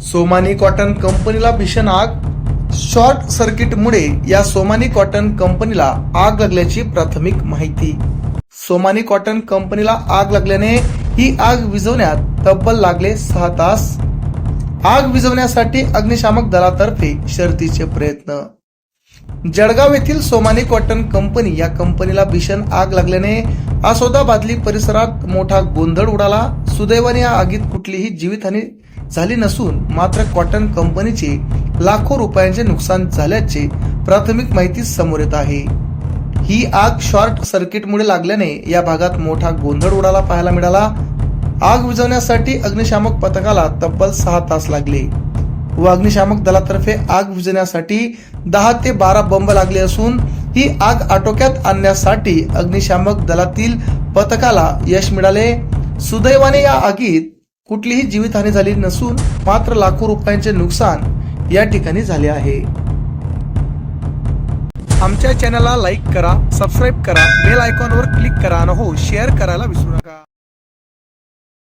Somani cotton कंपनीला भीषण आग? शॉर्ट सर्किटमुळे या सोमानी कॉटन कंपनीला आग लागल्याची प्राथमिक माहिती. सोमानी कॉटन कंपनीला आग लागल्याने ही आग विझवण्यात तब्बल लागले सहा तास. आग विझवण्यासाठी अग्निशामक दलातर्फे शर्तीचे प्रयत्न. जळगाव येथील सोमानी कॉटन कंपनी या कंपनीला भीषण आग लागल्याने आसोदा बादली परिसरात मोठा गोंधळ उडाला. सुदैवाने या आगीत कुठलीही जीवितहानी झाली नसून मात्र कॉटन कंपनीचे लाखो रुपयांचे नुकसान झाल्याचे प्राथमिक माहिती समोर येत आहे. ही आग शॉर्ट सर्किटमुळे लागल्याने या भागात मोठा गोंधळ उडाला पाहायला मिळाला. आग विझवण्यासाठी अग्निशामक पथकाला तब्बल सहा तास लागले. व अग्निशामक दलातर्फे आग विझवण्यासाठी दहा ते बारा बंब लागले असून ही आग आटोक्यात आणण्यासाठी अग्निशामक दलातील पथकाला यश मिळाले. सुदैवाने या आगीत कुठलीही जीवितहानी झाली नसून मात्र लाखो रुपयांचे नुकसान या ठिकाणी झाले आहे. आमच्या चॅनलला लाईक करा सबस्क्राईब करा बेल आयकॉनवर क्लिक करा आणि हो शेअर करायला विसरू नका.